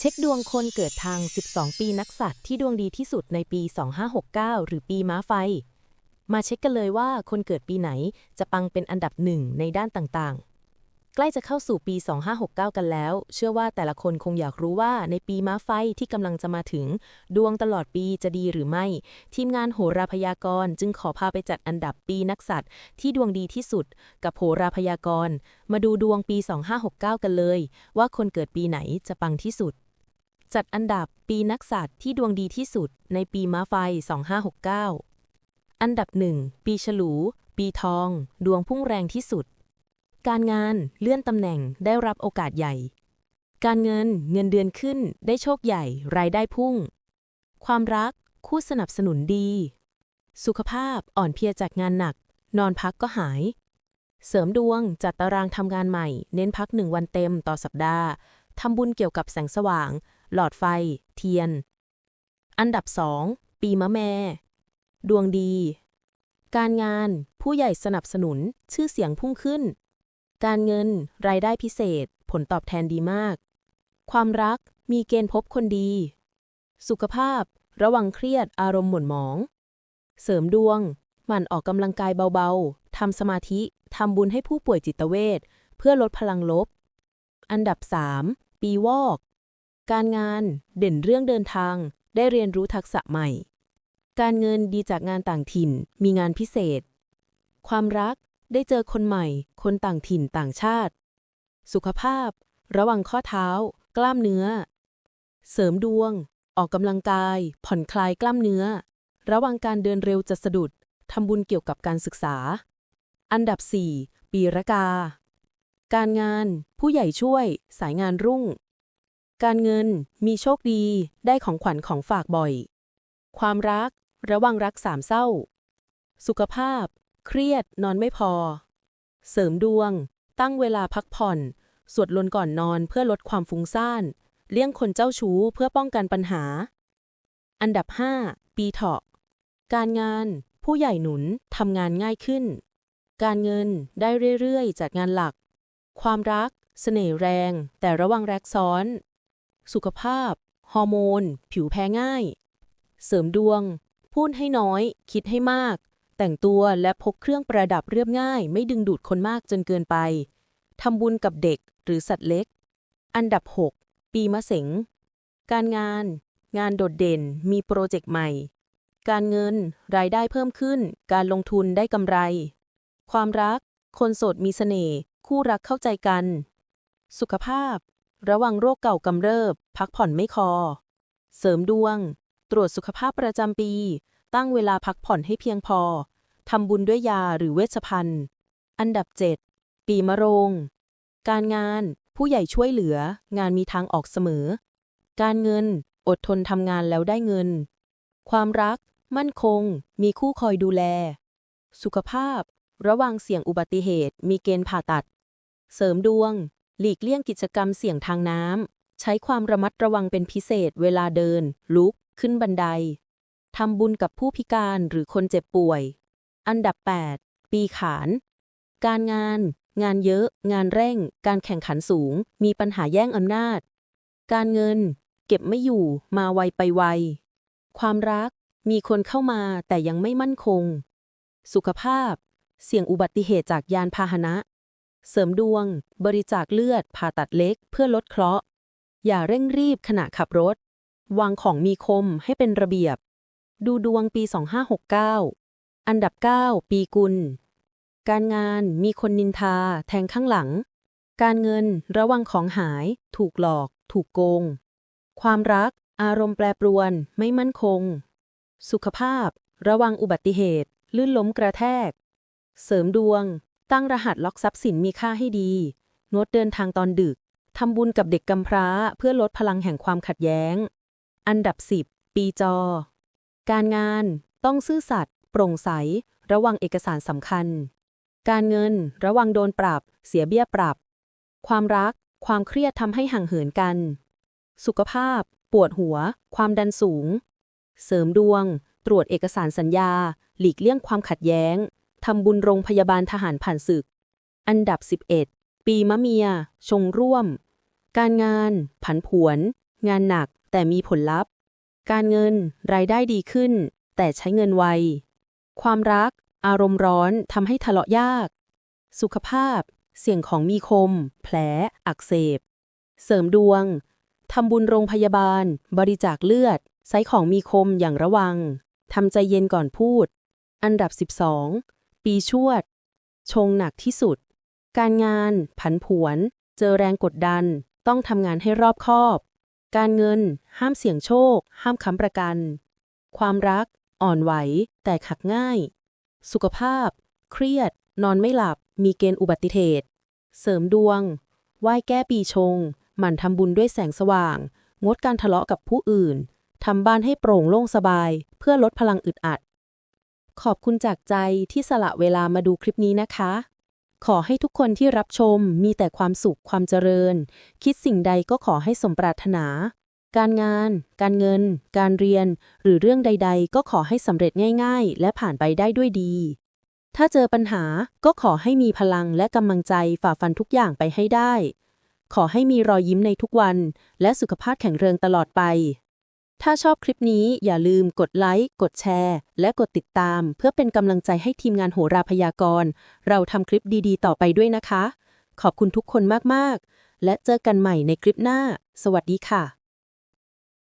เช็คดวงคนเกิดทาง 12 ปีนักสัตว์ที่ดวงดีที่สุดในปี 2569 หรือปีม้าไฟ มาเช็คกันเลยว่าคนเกิดปีไหนจะปังเป็นอันดับหนึ่งในด้านต่างๆ ใกล้จะเข้าสู่ปี 2569 กันแล้ว เชื่อว่าแต่ละคนคงอยากรู้ว่าในปีม้าไฟที่กำลังจะมาถึง ดวงตลอดปีจะดีหรือไม่ ทีมงานโหราพยากรณ์จึงขอพาไปจัดอันดับปีนักสัตว์ที่ดวงดีที่สุด กับโหราพยากรณ์มาดูดวงปี 2569 กันเลย ว่าคนเกิดปีไหนจะปังที่สุด จัดอันดับปีนักสัตว์ที่ดวงดีที่สุดในปีม้าไฟ 2569 อันดับหนึ่งปีฉลู ปีทอง ดวงพุ่งแรงที่สุด การงานเลื่อนตำแหน่งได้รับโอกาสใหญ่ การเงินเงินเดือนขึ้นได้โชคใหญ่ รายได้พุ่ง ความรักคู่สนับสนุนดี สุขภาพอ่อนเพลียจากงานหนัก นอนพักก็หาย เสริมดวงจัดตารางทำงานใหม่ เน้นพักหนึ่งวันเต็มต่อสัปดาห์ทำบุญเกี่ยวกับแสงสว่าง หลอดไฟ เทียน อันดับ2ปีมะแม่ ดวงดี การงานผู้ใหญ่สนับสนุนชื่อเสียงพุ่งขึ้น การเงินรายได้พิเศษ ผลตอบแทนดีมาก ความรักมีเกณฑ์พบคนดี สุขภาพ ระวังเครียดอารมณ์หม่นหมอง เสริมดวง หมั่นออกกำลังกายเบาๆทำสมาธิทำบุญให้ผู้ป่วยจิตเวชเพื่อลดพลังลบ อันดับ 3 ปีวอก การงานเด่นเรื่องเดินทาง ได้เรียนรู้ทักษะใหม่ การเงินดีจากงานต่างถิ่น มีงานพิเศษ ความรักได้เจอคนใหม่ คนต่างถิ่นต่างชาติ สุขภาพ ระวังข้อเท้า กล้ามเนื้อ เสริมดวง ออกกำลังกาย ผ่อนคลายกล้ามเนื้อ ระวังการเดินเร็วจะสะดุดทำบุญเกี่ยวกับการศึกษา อันดับ 4 ปีรกา การงาน ผู้ใหญ่ช่วย สายงานรุ่ง การเงินมีโชคดีได้ของขวัญของฝากบ่อย ความรัก ระวังรักสามเศร้า สุขภาพ เครียดนอนไม่พอ เสริมดวง ตั้งเวลาพักผ่อน สวดลนต์ก่อนนอนเพื่อลดความฟุ้งซ่าน เลี่ยงคนเจ้าชู้เพื่อป้องกันปัญหา อันดับ 5 ปีเถาะ การงาน ผู้ใหญ่หนุนทำงานง่ายขึ้น การเงินได้เรื่อยๆจากงานหลัก ความรัก เสน่ห์แรง แต่ระวังแรกซ้อน สุขภาพ ฮอร์โมน ผิวแพ้ง่าย เสริมดวง พูดให้น้อย คิดให้มาก แต่งตัวและพกเครื่องประดับเรียบง่าย ไม่ดึงดูดคนมากจนเกินไป ทำบุญกับเด็กหรือสัตว์เล็ก อันดับ 6 ปีมะเสงการงาน งานโดดเด่น มีโปรเจกต์ใหม่ การเงิน รายได้เพิ่มขึ้น การลงทุนได้กำไร ความรัก คนโสดมีเสน่ห์ คู่รักเข้าใจกัน สุขภาพ ระวังโรคเก่ากำเริบ พักผ่อนไม่คอเสริมดวง ตรวจสุขภาพประจำปี ตั้งเวลาพักผ่อนให้เพียงพอ ทำบุญด้วยยาหรือเวชภัณฑ์ อันดับ 7 ปีมะโรง การงาน ผู้ใหญ่ช่วยเหลือ งานมีทางออกเสมอ การเงิน อดทนทำงานแล้วได้เงิน ความรัก มั่นคง มีคู่คอยดูแล สุขภาพ ระวังเสี่ยงอุบัติเหตุ มีเกณฑ์ผ่าตัด เสริมดวง หลีกเลี่ยงกิจกรรมเสี่ยงทางน้ำ ใช้ความระมัดระวังเป็นพิเศษเวลาเดิน ลุก ขึ้นบันได ทำบุญกับผู้พิการหรือคนเจ็บป่วย อันดับ 8 ปีขาน การงาน งานเยอะ งานเร่ง การแข่งขันสูง มีปัญหาแย่งอำนาจ การเงิน เก็บไม่อยู่ มาไวไปไว ความรัก มีคนเข้ามาแต่ยังไม่มั่นคง สุขภาพ เสี่ยงอุบัติเหตุจากยานพาหนะ เสริมดวง บริจาคเลือด ผ่าตัดเล็ก เพื่อลดเคราะห์ อย่าเร่งรีบขณะขับรถ วางของมีคมให้เป็นระเบียบ ดูดวงปี 2569 อันดับ 9 ปีกุล การงานมีคนนินทา แทงข้างหลัง การเงินระวังของหาย ถูกหลอก ถูกโกง ความรัก อารมณ์แปรปรวน ไม่มั่นคง สุขภาพ ระวังอุบัติเหตุ ลื่นล้มกระแทก เสริมดวง ตั้งรหัสล็อกทรัพย์สินมีค่าให้ดีงดเดินทางตอนดึกทำบุญกับเด็กกำพร้าเพื่อลดพลังแห่งความขัดแย้ง อันดับ 10 ปีจอ การงานต้องซื่อสัตย์โปร่งใส ระวังเอกสารสำคัญ การเงินระวังโดนปรับ เสียเบี้ยปรับ ความรัก ความเครียดทำให้ห่างเหินกัน สุขภาพ ปวดหัว ความดันสูง เสริมดวง ตรวจเอกสารสัญญา หลีกเลี่ยงความขัดแย้ง ทำบุญโรงพยาบาลทหารผ่านศึก อันดับ 11 ปีมะเมีย ชงร่วม การงาน ผันผวน งานหนักแต่มีผลลัพธ์ การเงิน รายได้ดีขึ้น แต่ใช้เงินไว ความรัก อารมณ์ร้อนทำให้ทะเลาะยาก สุขภาพ เสี่ยงของมีคม แผล อักเสบ เสริมดวงทำบุญโรงพยาบาล บริจาคเลือด ใช้ของมีคมอย่างระวัง ทำใจเย็นก่อนพูด อันดับ 12 ปีชวด ชงหนักที่สุด การงาน ผันผวน เจอแรงกดดัน ต้องทำงานให้รอบคอบ การเงิน ห้ามเสี่ยงโชค ห้ามค้ำประกัน ความรัก อ่อนไหว แต่ขักง่าย สุขภาพ เครียด นอนไม่หลับ มีเกณฑ์อุบัติเหตุ เสริมดวง ไหว้แก้ปีชง หมั่นทำบุญด้วยแสงสว่าง งดการทะเลาะกับผู้อื่นทำบ้านให้โปร่งโล่งสบาย เพื่อลดพลังอึดอัด ขอบคุณจากใจที่สละเวลามาดูคลิปนี้นะคะ ขอให้ทุกคนที่รับชมมีแต่ความสุขความเจริญ คิดสิ่งใดก็ขอให้สมปรารถนา การงาน การเงิน การเรียน หรือเรื่องใด ๆ ก็ขอให้สำเร็จง่าย ๆ และผ่านไปได้ด้วยดี ถ้าเจอปัญหาก็ขอให้มีพลังและกำลังใจฝ่าฟันทุกอย่างไปให้ได้ ขอให้มีรอยยิ้มในทุกวัน และสุขภาพแข็งแรงตลอดไป ถ้าชอบคลิปนี้อย่าลืมกดไลค์ กดแชร์ และกดติดตาม เพื่อเป็นกำลังใจให้ทีมงานโหราพยากรณ์ เราทำคลิปดีๆ ต่อไปด้วยนะคะ ขอบคุณทุกคนมากๆ และเจอกันใหม่ในคลิปหน้า สวัสดีค่ะ